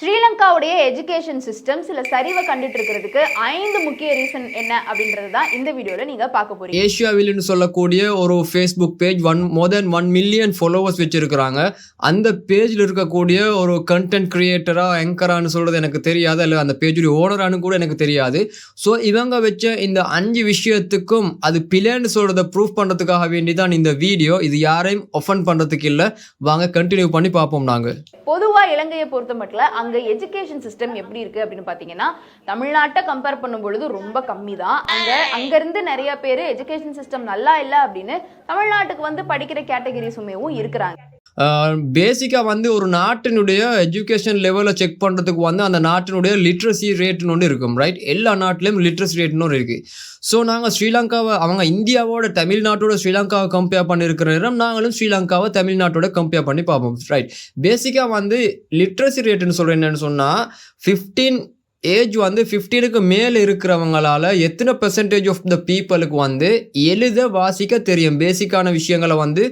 ஸ்ரீலங்காவுடைய education system சில சரிவை கண்டுட்டு இருக்கிறதுக்கு ஐந்து முக்கிய ரீசன் என்ன அப்படின்றது தான் இந்த வீடியோல நீங்க பார்க்க போறீங்க. ஏஷியாவில்னு சொல்லக்கூடிய ஒரு Facebook page one more than one million followers வச்சிருக்கிறாங்க. அந்த பேஜில் இருக்கக்கூடிய ஒரு கண்டென்ட் கிரியேட்டரா ஆங்கரான்னு சொல்றது எனக்கு தெரியாது. அல்ல அந்த பேஜுடைய ஓனரானு கூட எனக்கு தெரியாது. ஸோ இவங்க வச்ச இந்த அஞ்சு விஷயத்துக்கும் அது பிளேன்னு சொல்றத ப்ரூஃப் பண்றதுக்காக வேண்டி தான் இந்த வீடியோ. இது யாரையும் ஒஃபன் பண்றதுக்கு இல்லை. வாங்க கண்டினியூ பண்ணி பார்ப்போம் நாங்கள் பொதுவா இலங்கையை பொறுத்த மட்டும் அங்கே எஜுகேஷன் சிஸ்டம் எப்படி இருக்கு அப்படின்னு பாத்தீங்கன்னா தமிழ்நாட்டை கம்பேர் பண்ணும் பொழுது ரொம்ப கம்மி தான் அங்க அங்க இருந்து நிறைய பேர் எஜுகேஷன் சிஸ்டம் நல்லா இல்ல அப்படின்னு தமிழ்நாட்டுக்கு வந்து படிக்கிற கேட்டகரிஸுமேவும் இருக்கிறாங்க. பேசிக்காக வந்து ஒரு நாட்டினுடைய எஜுகேஷன் லெவலை செக் பண்ணுறதுக்கு வந்து அந்த நாட்டினுடைய லிட்ரஸி ரேட்னு ஒன்று இருக்கும் ரைட் எல்லா நாட்டிலையும் லிட்ரஸி ரேட்னு ஒன்று இருக்குது ஸோ நாங்கள் ஸ்ரீலங்காவை அவங்க இந்தியாவோட தமிழ்நாட்டோட ஸ்ரீலங்காவை கம்பேர் பண்ணியிருக்கிற நேரம் நாங்களும் ஸ்ரீலங்காவை தமிழ்நாட்டோட கம்பேர் பண்ணி பார்ப்போம் ரைட் பேசிக்காக வந்து லிட்ரஸி ரேட்டுன்னு சொல்கிறேன் என்னென்னு சொன்னால் ஃபிஃப்டீன் ஏஜ் வந்து ஃபிஃப்டீனுக்கு மேலே இருக்கிறவங்களால எத்தனை பெர்சன்டேஜ் ஆஃப் த பீப்புளுக்கு வந்து எழுத வாசிக்க தெரியும்? பேசிக்கான விஷயங்களை வந்து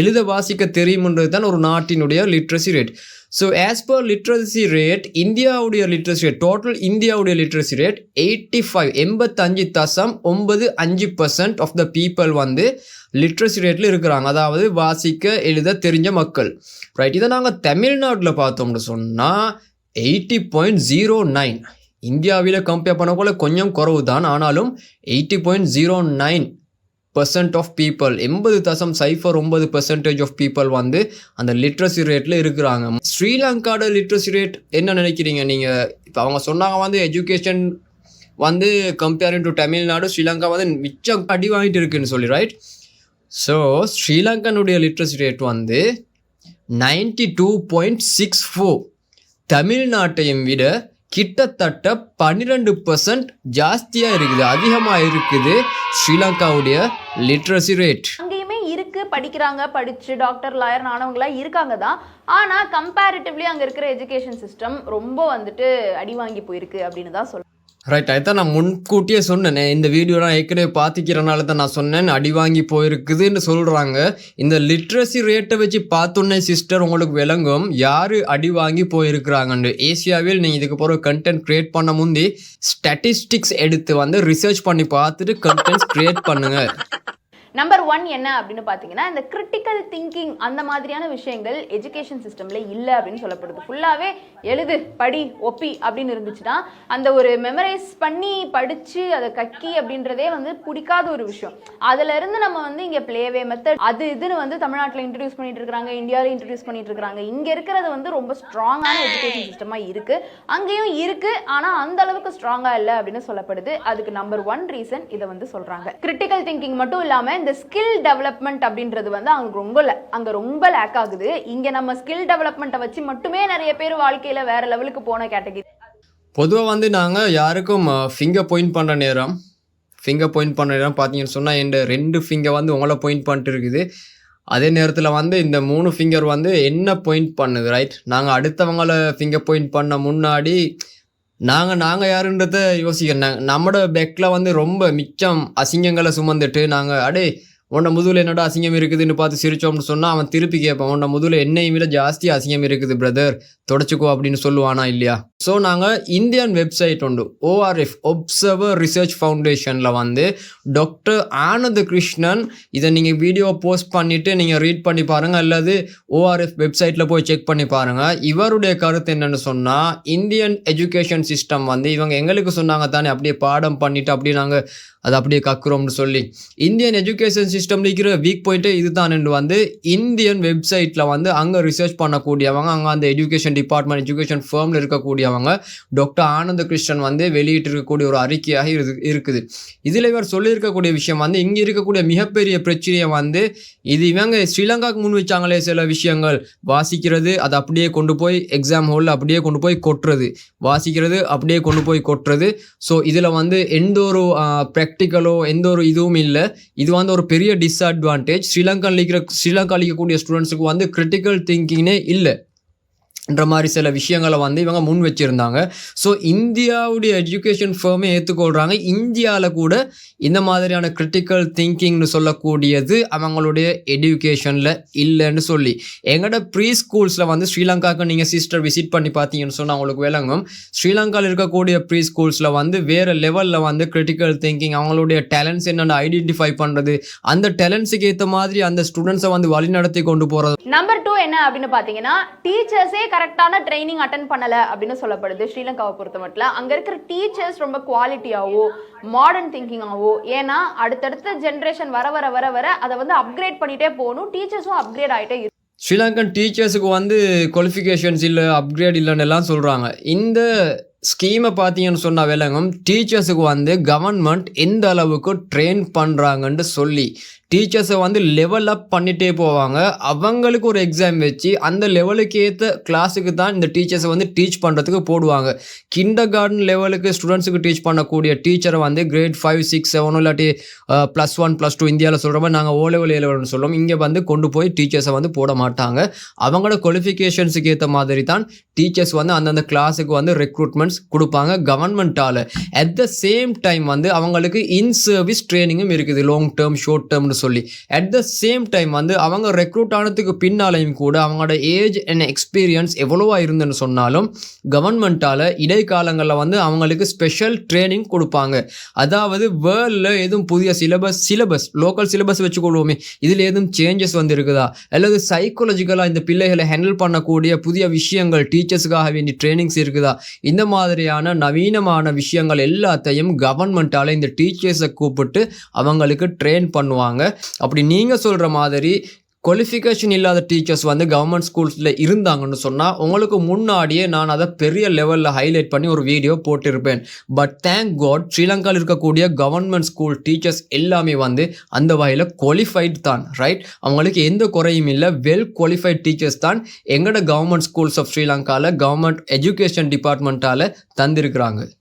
எழுத வாசிக்க தெரியும்ன்றது தான் ஒரு நாட்டினுடைய literacy rate so as per literacy rate இந்தியாவுடைய லிட்ரஸி ரேட் டோட்டல் இந்தியாவுடைய லிட்ரஸி ரேட் எயிட்டி ஃபைவ் எண்பத்தஞ்சு தசம் ஒன்பது அஞ்சு பர்சன்ட் ஆஃப் த பீப்புள் வந்து லிட்ரஸி ரேட்டில் இருக்கிறாங்க. அதாவது வாசிக்க எழுத தெரிஞ்ச மக்கள். ரைட் இதை நாங்கள் தமிழ்நாட்டில் பார்த்தோம்னு சொன்னால் எயிட்டி பாயிண்ட் ஜீரோ நைன். இந்தியாவில் கம்பேர் பண்ணக்குள்ள கொஞ்சம் குறவு தான் ஆனாலும் eighty point zero nine percent of people எண்பது தசம் சைஃபர் ஒன்பது பெர்சன்டேஜ் ஆஃப் பீப்புள் வந்து அந்த லிட்ரஸி ரேட்டில் இருக்கிறாங்க. ஸ்ரீலங்காவோட லிட்ரஸி ரேட் என்ன நினைக்கிறீங்க நீங்கள் இப்போ அவங்க சொன்னாங்க வந்து எஜுகேஷன் வந்து கம்பேரிங் டு தமிழ்நாடு ஸ்ரீலங்கா வந்து மிச்சம் அடி வாங்கிட்டு இருக்குன்னு சொல்லி ரைட் ஸோ ஸ்ரீலங்கனுடைய லிட்ரஸி ரேட் வந்து ninety two point six four தமிழ்நாட்டையும் விட கிட்டத்தட்ட பன்னிரெண்டு பர்சன்ட் ஜாஸ்தியாக இருக்குது அதிகமாக இருக்குது ஸ்ரீலங்காவுடைய லிட்ரஸி ரேட் அங்கேயுமே இருக்கு படிக்கிறாங்க படிச்சு டாக்டர் லாயர் ஆனவங்களாம் இருக்காங்க தான். ஆனால் கம்பேரிட்டிவ்லி அங்கே இருக்கிற எஜுகேஷன் சிஸ்டம் ரொம்ப வந்துட்டு அடி வாங்கி போயிருக்கு அப்படின்னு தான் சொல்லலாம் ரைட் அதுதான் நான் முன்கூட்டியே சொன்னேனே. இந்த வீடியோ நான் ஏற்கனவே பார்த்துக்கிறனால தான் நான் சொன்னேன். அடி வாங்கி போயிருக்குதுன்னு சொல்கிறாங்க இந்த லிட்ரஸி ரேட்டை வச்சு பார்த்தோன்னே சிஸ்டர் உங்களுக்கு விளங்கும். யார் அடி வாங்கி போயிருக்கிறாங்கன்னு. ஏசியாவில் நீங்கள் இதுக்கு போகிற கண்டென்ட் க்ரியேட் பண்ண முந்தி ஸ்டாட்டிஸ்டிக்ஸ் எடுத்து வந்து ரிசர்ச் பண்ணி பார்த்துட்டு கண்டென்ட் க்ரியேட் பண்ணுங்கள் நம்பர் ஒன் என்ன அப்படின்னு பார்த்தீங்கன்னா இந்த கிரிட்டிக்கல் திங்கிங் அந்த மாதிரியான விஷயங்கள் எஜுகேஷன் சிஸ்டம்ல இல்லை அப்படின்னு சொல்லப்படுது. ஃபுல்லாகவே எழுது படி ஒப்பி அப்படின்னு இருந்துச்சுன்னா அந்த ஒரு மெமரைஸ் பண்ணி படிச்சு அதை கக்கி அப்படின்றதே வந்து பிடிக்காத ஒரு விஷயம். அதுல இருந்து நம்ம வந்து இங்கே பிளேவே மெத்தட் அது இதுன்னு வந்து தமிழ்நாட்டில் இன்ட்ரடியூஸ் பண்ணிட்டு இருக்கிறாங்க இந்தியாவில் இன்ட்ரடியூஸ் பண்ணிட்டு இருக்கிறாங்க. இங்க இருக்கிறது வந்து ரொம்ப ஸ்ட்ராங்கான எஜுகேஷன் சிஸ்டமாக இருக்கு. அங்கேயும் இருக்கு ஆனா அந்த அளவுக்கு ஸ்ட்ராங்காக இல்லை அப்படின்னு சொல்லப்படுது. அதுக்கு நம்பர் ஒன் ரீசன் இதை வந்து சொல்றாங்க. கிரிட்டிக்கல் திங்கிங் மட்டும் இல்லாமல் இந்த ஸ்கில் டெவலப்மெண்ட் அப்படின்றது வந்து அங்க ரொம்ப la- அங்க ரொம்ப லேக் ஆகுது. இங்க நம்ம ஸ்கில் டெவலப்மெண்ட்டை வச்சு மட்டுமே நிறைய பேர் வாழ்க்கையில வேற லெவலுக்கு போன கேட்டகரி பொதுவாக வந்து நாங்கள் யாருக்கும் ஃபிங்கர் பாயிண்ட் பண்ணுற நேரம் ஃபிங்கர் பாயிண்ட் பண்ணுற நேரம் பார்த்தீங்கன்னு சொன்னால் என் ரெண்டு ஃபிங்கர் வந்து உங்களை பாயிண்ட் பண்ணிட்டு இருக்குது. அதே நேரத்தில் வந்து இந்த மூணு ஃபிங்கர் வந்து என்ன பாயிண்ட் பண்ணுது ரைட் நாங்கள் அடுத்தவங்கள ஃபிங்கர் பாயிண்ட் பண்ண முன்னாடி நாங்கள் நாங்கள் யாருன்றத யோசிக்கிறேன் நம்மளோட பெக்கில் வந்து ரொம்ப மிச்சம் அசிங்கங்களை சுமந்துட்டு நாங்கள் அடே உன்னை முதுகில் என்னடா அசிங்கம் இருக்குதுன்னு பார்த்து சிரிச்சோம்னு சொன்னால் அவன் திருப்பி கேட்பான் உன்னை முதுகில் என்னையும் விட ஜாஸ்தி அசிங்கம் இருக்குது பிரதர் தொடச்சிக்கோ அப்படின்னு சொல்லுவானா இல்லையா? ஸோ நாங்கள் இந்தியன் வெப்சைட் உண்டு. ஓஆர்எஃப் ஒப்சர்வர் ரிசர்ச் ஃபவுண்டேஷனில் வந்து டாக்டர் ஆனந்த கிருஷ்ணன் இதை நீங்கள் வீடியோ போஸ்ட் பண்ணிவிட்டு நீங்கள் ரீட் பண்ணி பாருங்கள் அல்லது ஓஆர்எஃப் வெப்சைட்டில் போய் செக் பண்ணி பாருங்கள் இவருடைய கருத்து என்னென்னு சொன்னால் இந்தியன் எஜுகேஷன் சிஸ்டம் வந்து இவங்க எங்களுக்கு சொன்னாங்க தானே அப்படியே பாடம் பண்ணிவிட்டு அப்படியே நாங்கள் அதை அப்படியே கக்குறோம்னு சொல்லி. இந்தியன் எஜுகேஷன் சிஸ்டம்ல இருக்கிற வீக் பாயிண்ட்டே இதுதான் வந்து இந்தியன் வெப்சைட்டில் வந்து அங்கே ரிசர்ச் பண்ணக்கூடியவங்க அங்கே அந்த எஜுகேஷன் டிபார்ட்மெண்ட் எஜுகேஷன் ஃபேர்மில் இருக்கக்கூடியவங்க டாக்டர் ஆனந்த கிருஷ்ணன் வந்து வெளியிட்டு இருக்கக்கூடிய ஒரு அறிக்கையாக இரு இருக்குது. இதில் இவர் சொல்லியிருக்கக்கூடிய விஷயம் வந்து இங்கே இருக்கக்கூடிய மிகப்பெரிய பிரச்சனையை வந்து இது இவங்க ஸ்ரீலங்காவுக்கு முன் வச்சாங்களே சில விஷயங்கள். வாசிக்கிறது அதை அப்படியே கொண்டு போய் எக்ஸாம் ஹோலில் அப்படியே கொண்டு போய் கொட்டுறது. வாசிக்கிறது அப்படியே கொண்டு போய் கொட்டுறது. ஸோ இதில் வந்து எந்த ஒரு ப்ராக்டிக்கலோ எந்த ஒரு இதுவும் இல்லை. இது வந்து ஒரு பெரிய டிஸ்அட்வான்டேஜ் ஸ்ரீலங்கா லீக்கிற ஸ்ரீலங்கா லீக்கக்கூடிய ஸ்டூடெண்ட்ஸுக்கு வந்து கிரிட்டிக்கல் திங்கிங்னே இல்லை. என்ற மாதிரி சில விஷயங்களை வந்து இவங்க முன் வச்சுருந்தாங்க. ஸோ இந்தியாவுடைய எஜுகேஷன் ஃபேமே ஏற்றுக்கொள்கிறாங்க இந்தியாவில் கூட இந்த மாதிரியான கிரிட்டிக்கல் திங்கிங்னு சொல்லக்கூடியது அவங்களுடைய எஜுகேஷனில் இல்லைன்னு சொல்லி. எங்களோட ப்ரீ ஸ்கூல்ஸில் வந்து ஸ்ரீலங்காவுக்கு நீங்கள் சிஸ்டர் விசிட் பண்ணி பார்த்தீங்கன்னு சொன்னால் அவங்களுக்கு விளங்கும். ஸ்ரீலங்காவில் இருக்கக்கூடிய ப்ரீ ஸ்கூல்ஸில் வந்து வேறு லெவலில் வந்து கிரிட்டிக்கல் திங்கிங் அவங்களுடைய டேலண்ட்ஸ் என்னென்ன ஐடென்டிஃபை பண்ணுறது அந்த டேலண்ட்ஸுக்கு ஏற்ற மாதிரி அந்த ஸ்டூடெண்ட்ஸை வந்து வழிநடத்தி கொண்டு போகிறது நம்பர் டூ என்ன அப்படின்னு பார்த்தீங்கன்னா டீச்சர்ஸே கரெக்டான ட்ரைனிங் அட்டன் பண்ணல அப்படின்னு சொல்லப்படுது ஸ்ரீலங்காவை பொறுத்த மட்டும். அங்க இருக்கிற டீச்சர்ஸ் ரொம்ப குவாலிட்டியாவோ மாடர்ன் திங்கிங்காவோ ஏன்னா அடுத்தடுத்த ஜென்ரேஷன் வர வர வர வர அதை வந்து அப்கிரேட் பண்ணிட்டே போகணும். டீச்சர்ஸும் அப்கிரேட் ஆகிட்டே இருக்கு. ஸ்ரீலங்கன் டீச்சர்ஸுக்கு வந்து குவாலிஃபிகேஷன்ஸ் இல்லை அப்கிரேட் இல்லைன்னு எல்லாம் சொல்கிறாங்க இந்த ஸ்கீமை பார்த்தீங்கன்னு சொன்ன விளங்கும் டீச்சர்ஸுக்கு வந்து கவர்மெண்ட் எந்த அளவுக்கு ட்ரெயின் பண்ணுறாங்கன்ட்டு சொல்லி டீச்சர்ஸை வந்து லெவல் அப் பண்ணிகிட்டே போவாங்க. அவங்களுக்கு ஒரு எக்ஸாம் வச்சு அந்த லெவலுக்கு ஏற்ற கிளாஸுக்கு தான் இந்த டீச்சர்ஸை வந்து டீச் பண்ணுறதுக்கு போடுவாங்க. கிண்டர் கார்டன் லெவலுக்கு ஸ்டூடெண்ட்ஸுக்கு டீச் பண்ணக்கூடிய டீச்சரை வந்து கிரேட் ஃபைவ் சிக்ஸ் செவன் இல்லாட்டி ப்ளஸ் ஒன் ப்ளஸ் டூ இந்தியாவில் சொல்கிற மாதிரி நாங்கள் ஓ லெவல் ஏ லெவல்னு சொல்லுவோம் இங்கே வந்து கொண்டு போய் டீச்சர்ஸை வந்து போட மாட்டாங்க. அவங்களோட குவாலிஃபிகேஷன்ஸுக்கு ஏற்ற மாதிரி தான் டீச்சர்ஸ் வந்து அந்தந்த கிளாஸுக்கு வந்து ரெக்ரூட்மெண்ட்ஸ் கொடுப்பாங்க கவர்மெண்ட்டால் அட் த சேம் டைம் வந்து அவங்களுக்கு இன் சர்வீஸ் ட்ரைனிங்கும் இருக்குது லாங் டேர்ம் ஷார்ட் டேர்ம்னு சொல்லி. அட் த சேம் டைம் வந்து அவங்க ரெக்ரூட் ஆனதுக்கு பின்னாலையும் கூட அவங்களோட ஏஜ் அண்ட் எக்ஸ்பீரியன்ஸ் எவ்வளோவா இருந்துன்னு சொன்னாலும் கவர்மெண்ட்டால் இடைக்காலங்களில் வந்து அவங்களுக்கு ஸ்பெஷல் ட்ரைனிங் கொடுப்பாங்க. அதாவது வேர்ல்டில் எதுவும் புதிய சிலபஸ் சிலபஸ் லோக்கல் சிலபஸ் வச்சுக்கொள்வோமே இதில் எதுவும் சேஞ்சஸ் வந்து இருக்குதா அல்லது சைக்காலஜிக்கலாக இந்த பிள்ளைகளை ஹேண்டில் பண்ணக்கூடிய புதிய விஷயங்கள் டீச்சர்ஸுக்காக வேண்டிய ட்ரைனிங்ஸ் இருக்குதா? இந்த மாதிரியான நவீனமான விஷயங்கள் எல்லாத்தையும் கவர்மெண்ட்டால் இந்த டீச்சர்ஸை கூப்பிட்டு அவங்களுக்கு ட்ரெயின் பண்ணுவாங்க. அப்படி நீங்கள் சொல்கிற மாதிரி குவாலிஃபிகேஷன் இல்லாத டீச்சர்ஸ் வந்து கவர்மெண்ட் ஸ்கூல்ஸில் இருந்தாங்கன்னு சொன்னால் உங்களுக்கு முன்னாடியே நான் அதை பெரிய லெவலில் ஹைலைட் பண்ணி ஒரு வீடியோ போட்டிருப்பேன். பட் தேங்க் காட் ஸ்ரீலங்காவில் இருக்கக்கூடிய கவர்மெண்ட் ஸ்கூல் டீச்சர்ஸ் எல்லாமே வந்து அந்த வகையில் குவாலிஃபைட் தான் ரைட் அவங்களுக்கு எந்த குறையும் இல்லை. வெல் குவாலிஃபைட் டீச்சர்ஸ் தான் எங்களோட கவர்மெண்ட் ஸ்கூல்ஸ் ஆஃப் ஸ்ரீலங்காவில் கவர்மெண்ட் எஜுகேஷன் டிபார்ட்மெண்ட்டால் தந்திருக்கிறாங்க.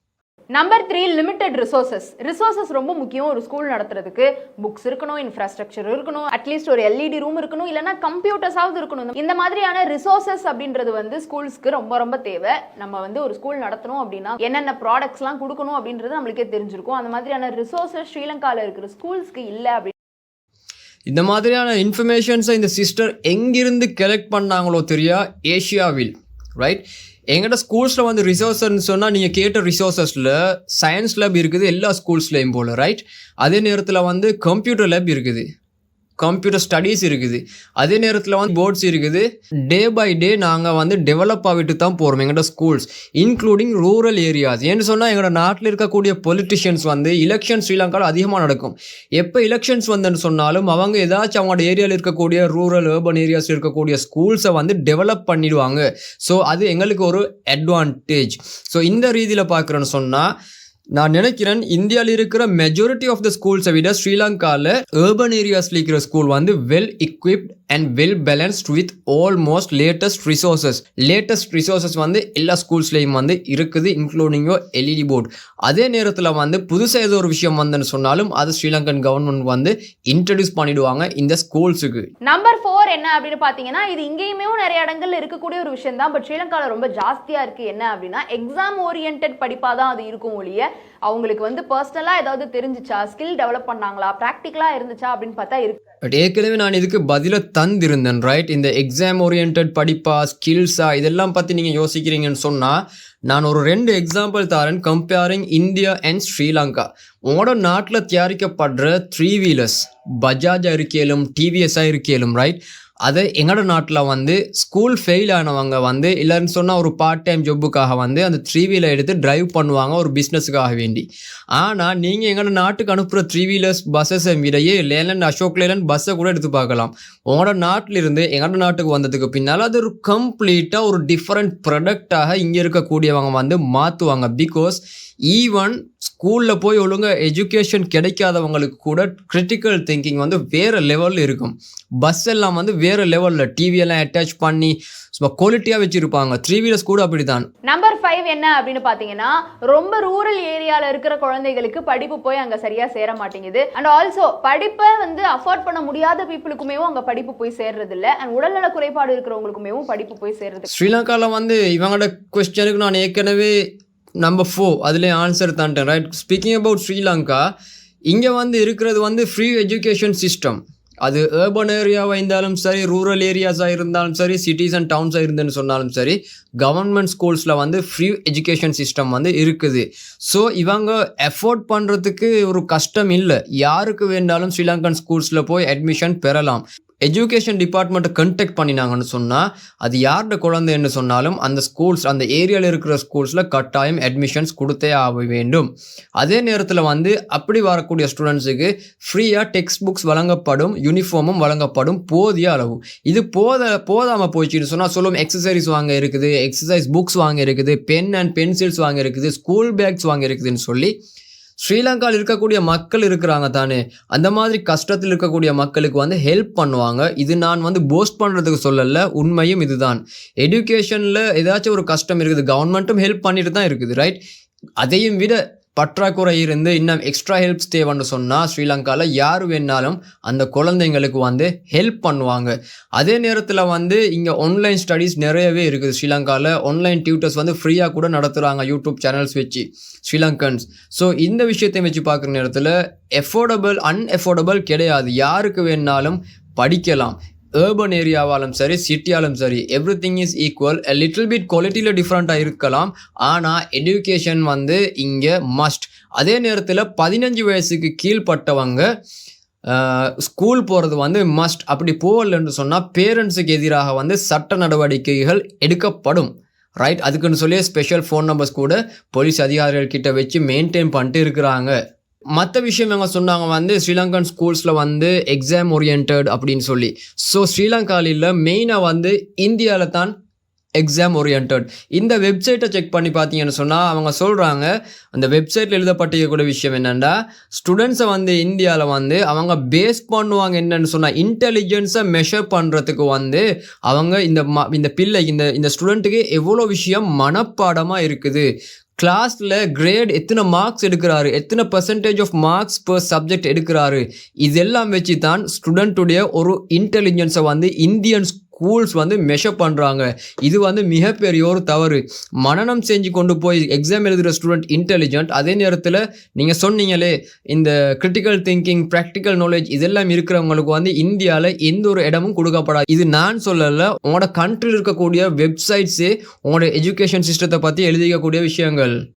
Number three limited resources resources ரொம்ப முக்கியம் ஒரு ஸ்கூல் நடத்துறதுக்கு. புக்ஸ் இருக்கணும் இன்ஃப்ராஸ்ட்ரக்சர் இருக்கணும் அட்லீஸ்ட் ஒரு எல்இடி ரூம் இருக்கணும் இல்லைன்னா கம்ப்யூட்டர்ஸாவது இருக்கணும். இந்த மாதிரியான ரிசோர்சஸ் அப்படின்றது வந்து ஸ்கூல்ஸ்க்கு ரொம்ப ரொம்ப தேவை. நம்ம வந்து ஒரு ஸ்கூல் நடத்தணும் அப்படின்னா என்னென்ன ப்ராடக்ட்ஸ்லாம் கொடுக்கணும் அப்படின்றது நம்மளுக்கே தெரிஞ்சிருக்கும். அந்த மாதிரியான ரிசோர்சஸ் ஸ்ரீலங்காவில் இருக்கிற ஸ்கூல்ஸ்க்கு இல்லை அப்படி இந்த மாதிரியான இன்ஃபர்மேஷன்ஸை இந்த சிஸ்டர் எங்கிருந்து கலெக்ட் பண்ணாங்களோ தெரியா? ஏஷியாவில் ரைட் எங்கள்கிட்ட ஸ்கூல்ஸில் வந்து ரிசோர்ஸ்ன்னு சொன்னால் நீங்கள் கேட்ட ரிசோர்ஸஸில் சயின்ஸ் லேப் இருக்குது எல்லா ஸ்கூல்ஸ்லேயும் போல் ரைட் அதே நேரத்தில் வந்து கம்ப்யூட்டர் லேப் இருக்குது. கம்ப்யூட்டர் ஸ்டடீஸ் இருக்குது. அதே நேரத்தில் வந்து போர்ட்ஸ் இருக்குது. டே பை டே நாங்கள் வந்து டெவலப் ஆகிட்டு தான் போகிறோம் எங்கள்கிட்ட ஸ்கூல்ஸ் இன்க்ளூடிங் ரூரல் ஏரியாஸ் ஏன்னு சொன்னால் எங்களோட நாட்டில் இருக்கக்கூடிய பொலிட்டிஷியன்ஸ் வந்து எலெக்ஷன் ஸ்ரீலங்காவில் அதிகமாக நடக்கும். எப்போ எலெக்ஷன்ஸ் வந்துன்னு சொன்னாலும் அவங்க ஏதாச்சும் அவங்களோட ஏரியாவில் இருக்கக்கூடிய ரூரல் ஏர்பன் ஏரியாஸில் இருக்கக்கூடிய ஸ்கூல்ஸை வந்து டெவலப் பண்ணிடுவாங்க. ஸோ அது எங்களுக்கு ஒரு அட்வான்டேஜ் ஸோ இந்த ரீதியில் பார்க்குறேன்னு சொன்னால் நான் நினைக்கிறேன் இந்தியாவில் இருக்கிற மெஜாரிட்டி ஆஃப் த ஸ்கூல்ஸை விட ஸ்ரீலங்காவில் ஏர்பன் ஏரியாஸில் இருக்கிற ஸ்கூல் வந்து well equipped and well balanced with almost latest resources latest resources வந்து எல்லா ஸ்கூல்ஸ்லேயும் வந்து இருக்குது இன்க்ளூடிங் யோ எல்இடி போர்டு அதே நேரத்தில் வந்து புதுசாக ஏதோ ஒரு விஷயம் வந்துன்னு சொன்னாலும் அது ஸ்ரீலங்கன் கவர்மெண்ட் வந்து இன்ட்ரடியூஸ் பண்ணிடுவாங்க இந்த ஸ்கூல்ஸுக்கு நம்பர் ஃபோர் என்ன அப்படின்னு பார்த்தீங்கன்னா இது இங்கேயுமே நிறைய இடங்கள்ல இருக்கக்கூடிய ஒரு விஷயம் தான் பட் ஸ்ரீலங்காவில் ரொம்ப ஜாஸ்தியாக இருக்கு என்ன அப்படின்னா எக்ஸாம் ஓரியன்ட் படிப்பாக தான் அது இருக்கும் ஒழிய அவங்களுக்கு வந்து பர்சனலாக ஏதாவது தெரிஞ்சுச்சா? ஸ்கில் டெவலப் பண்ணாங்களா? ப்ராக்டிக்கலாக இருந்துச்சா அப்படின்னு பார்த்தா இருக்கு. பட் ஏற்கனவே நான் இதுக்கு பதிலை தந்திருந்தேன் ரைட் இந்த எக்ஸாம் ஓரியன்ட் படிப்பா ஸ்கில்ஸா இதெல்லாம் பற்றி நீங்கள் யோசிக்கிறீங்கன்னு சொன்னால் நான் ஒரு ரெண்டு எக்ஸாம்பிள் தரேன் கம்பேரிங் இந்தியா அண்ட் ஸ்ரீலங்கா. உங்களோட நாட்டில் தயாரிக்கப்படுற த்ரீ வீலர்ஸ் பஜாஜாக இருக்கேலும் டிவிஎஸ்ஸாக இருக்கேலும் ரைட் அது எங்களோட நாட்டில் வந்து ஸ்கூல் ஃபெயில் ஆனவங்க வந்து இல்லைன்னு சொன்னால் ஒரு பார்ட் டைம் ஜொப்புக்காக வந்து அந்த த்ரீ வீலர் எடுத்து ட்ரைவ் பண்ணுவாங்க ஒரு பிஸ்னஸுக்காக வேண்டி. ஆனால் நீங்கள் எங்களோட நாட்டுக்கு அனுப்புகிற த்ரீ வீலர்ஸ் பஸ்ஸஸை விடையே லேலண்ட் அசோக் லேலண்ட் பஸ்ஸை கூட எடுத்து பார்க்கலாம். உங்களோட நாட்டிலிருந்து எங்களோட நாட்டுக்கு வந்ததுக்கு பின்னால் அது ஒரு கம்ப்ளீட்டாக ஒரு டிஃப்ரெண்ட் ப்ராடக்டாக இங்கே இருக்கக்கூடியவங்க வந்து மாற்றுவாங்க பிகாஸ் ஈவன் ஸ்கூலில் போய் ஒழுங்கா எஜுகேஷன் கிடைக்காதவங்களுக்கு கூட கிரிட்டிக்கல் திங்கிங் வந்து வேறு லெவலில் இருக்கும். பஸ் எல்லாம் வந்து வேறு லெவலில் டிவியெல்லாம் அட்டாச் பண்ணி சும்மா குவாலிட்டியாக வச்சுருப்பாங்க. த்ரீ வீலர்ஸ் கூட அப்படி தான் நம்பர் ஃபைவ் என்ன அப்படின்னு பார்த்தீங்கன்னா ரொம்ப ரூரல் ஏரியாவில் இருக்கிற குழந்தைகளுக்கு படிப்பு போய் அங்கே சரியாக சேர மாட்டேங்குது. அண்ட் ஆல்சோ படிப்பை வந்து அஃபோர்ட் பண்ண முடியாத பீப்புளுக்குமேவும் அங்கே படிப்பு போய் சேர்றது இல்ல அண்ட் உடல்நல குறைபாடு இருக்கிறவங்களுக்குமேவும் படிப்பு போய் சேர்றது ஸ்ரீலங்காவில் வந்து இவங்களோட கொஸ்டனுக்கு நான் ஏற்கனவே நம்பர் ஃபோர் அதிலே ஆன்சர் தான்ட்டேன் ரைட் ஸ்பீக்கிங் அபவுட் ஸ்ரீலங்கா இங்கே வந்து இருக்கிறது வந்து ஃப்ரீ எஜுகேஷன் சிஸ்டம் அது ஏர்பன் ஏரியாவாக இருந்தாலும் சரி ரூரல் ஏரியாஸாக இருந்தாலும் சரி சிட்டிஸ் அண்ட் டவுன்ஸாக இருந்துன்னு சொன்னாலும் சரி கவர்மெண்ட் ஸ்கூல்ஸில் வந்து ஃப்ரீ எஜுகேஷன் சிஸ்டம் வந்து இருக்குது. ஸோ இவங்க எஃபோர்ட் பண்ணுறதுக்கு ஒரு கஷ்டம் இல்லை. யாருக்கு வேண்டாலும் ஸ்ரீலங்கன் ஸ்கூல்ஸில் போய் அட்மிஷன் பெறலாம். எஜுகேஷன் டிபார்ட்மெண்ட்டை கண்டெக்ட் பண்ணினாங்கன்னு சொன்னால் அது யார்கிட்ட குழந்தைன்னு சொன்னாலும் அந்த ஸ்கூல்ஸ் அந்த ஏரியாவில் இருக்கிற ஸ்கூல்ஸில் கட்டாயம் அட்மிஷன்ஸ் கொடுத்தே ஆக வேண்டும். அதே நேரத்தில் வந்து அப்படி வரக்கூடிய ஸ்டூடெண்ட்ஸுக்கு ஃப்ரீயாக டெக்ஸ்ட் புக்ஸ் வழங்கப்படும் யூனிஃபார்மும் வழங்கப்படும் போதிய அளவு. இது போத போதாமல் போயிடுச்சுன்னு சொன்னால் சொல்லும் எக்ஸசைஸ் வாங்க இருக்குது எக்ஸசைஸ் புக்ஸ் வாங்க இருக்குது பென் அண்ட் பென்சில்ஸ் வாங்க இருக்குது ஸ்கூல் பேக்ஸ் வாங்க இருக்குதுன்னு சொல்லி ஸ்ரீலங்காவில் இருக்கக்கூடிய மக்கள் இருக்கிறாங்க தானே. அந்த மாதிரி கஷ்டத்தில் இருக்கக்கூடிய மக்களுக்கு வந்து ஹெல்ப் பண்ணுவாங்க. இது நான் வந்து போஸ்ட் பண்ணுறதுக்கு சொல்லலை. உண்மையும் இதுதான். எஜுகேஷனில் ஏதாச்சும் ஒரு கஷ்டம் இருக்குது. கவர்மெண்ட்டும் ஹெல்ப் பண்ணிட்டு தான் இருக்குது ரைட் அதையும் விட பற்றாக்குறை இருந்து இன்னும் எக்ஸ்ட்ரா ஹெல்ப்ஸ் தேவைன்னு சொன்னால் ஸ்ரீலங்காவில் யார் வேணாலும் அந்த குழந்தைங்களுக்கு வந்து ஹெல்ப் பண்ணுவாங்க. அதே நேரத்தில் வந்து இங்கே ஆன்லைன் ஸ்டடீஸ் நிறையவே இருக்குது. ஸ்ரீலங்காவில் ஆன்லைன் டியூட்டர்ஸ் வந்து ஃப்ரீயாக கூட நடத்துகிறாங்க யூடியூப் சேனல்ஸ் வச்சு ஸ்ரீலங்கன்ஸ். ஸோ இந்த விஷயத்தை வச்சு பார்க்குற நேரத்தில் எஃபோர்டபுள் அன்எஃபோர்டபுள் கிடையாது. யாருக்கு வேணாலும் படிக்கலாம். ஏர்பன் ஏரியாவாலும் சரி சிட்டியாலும் சரி everything is equal little bit குவாலிட்டியில் டிஃப்ரெண்ட்டாக இருக்கலாம். ஆனால் எஜுகேஷன் வந்து இங்கே மஸ்ட் அதே நேரத்தில் பதினஞ்சு வயசுக்கு கீழ்ப்பட்டவங்க ஸ்கூல் போகிறது வந்து மஸ்ட் அப்படி போகலன்னு சொன்னால் பேரண்ட்ஸுக்கு எதிராக வந்து சட்ட நடவடிக்கைகள் எடுக்கப்படும். ரைட் அதுக்குன்னு சொல்லி ஸ்பெஷல் ஃபோன் நம்பர்ஸ் கூட போலீஸ் அதிகாரிகள் கிட்ட வச்சு மெயின்டைன் பண்ணிட்டு இருக்கிறாங்க. மற்ற விஷயம் இவங்க சொன்னாங்க வந்து ஸ்ரீலங்கன் ஸ்கூல்ஸில் வந்து எக்ஸாம் ஓரியன்ட் அப்படின்னு சொல்லி. ஸோ ஸ்ரீலங்காவில் மெயினாக வந்து இந்தியாவில் தான் எக்ஸாம் ஓரியன்ட் இந்த வெப்சைட்டை செக் பண்ணி பார்த்தீங்கன்னு சொன்னால் அவங்க சொல்கிறாங்க அந்த வெப்சைட்டில் எழுதப்பட்டிருக்கக்கூடிய விஷயம் என்னென்னா ஸ்டூடெண்ட்ஸை வந்து இந்தியாவில் வந்து அவங்க பேஸ் பண்ணுவாங்க என்னன்னு சொன்னால் இன்டெலிஜென்ஸை மெஷர் பண்ணுறதுக்கு வந்து அவங்க இந்த ம இந்த பிள்ளை இந்த இந்த ஸ்டூடெண்ட்டுக்கு எவ்வளோ விஷயம் மனப்பாடமாக இருக்குது. கிளாஸில் கிரேட் எத்தனை மார்க்ஸ் எடுக்கிறாரு? எத்தனை percentage of marks per subject எடுக்கிறாரு? இதெல்லாம் வச்சு தான் ஸ்டூடெண்ட்டுடைய ஒரு இன்டெலிஜென்ஸை வந்து இந்தியன் ஸ்கூல்ஸ் வந்து மெஷப் பண்ணுறாங்க இது வந்து மிகப்பெரிய ஒரு தவறு. மனநம் செஞ்சு கொண்டு போய் எக்ஸாம் எழுதுகிற ஸ்டூடெண்ட் இன்டெலிஜென்ட் அதே நேரத்தில் நீங்கள் சொன்னீங்களே இந்த கிரிட்டிக்கல் திங்கிங் ப்ராக்டிக்கல் நாலேஜ் இதெல்லாம் இருக்கிறவங்களுக்கு வந்து இந்தியாவில் எந்த ஒரு இடமும் கொடுக்கப்படாது. இது நான் சொல்லலை உங்களோட கண்ட்ரியில் இருக்கக்கூடிய வெப்சைட்ஸே உங்களோட எஜுகேஷன் சிஸ்டத்தை பற்றி எழுதிக்கக்கூடிய விஷயங்கள்.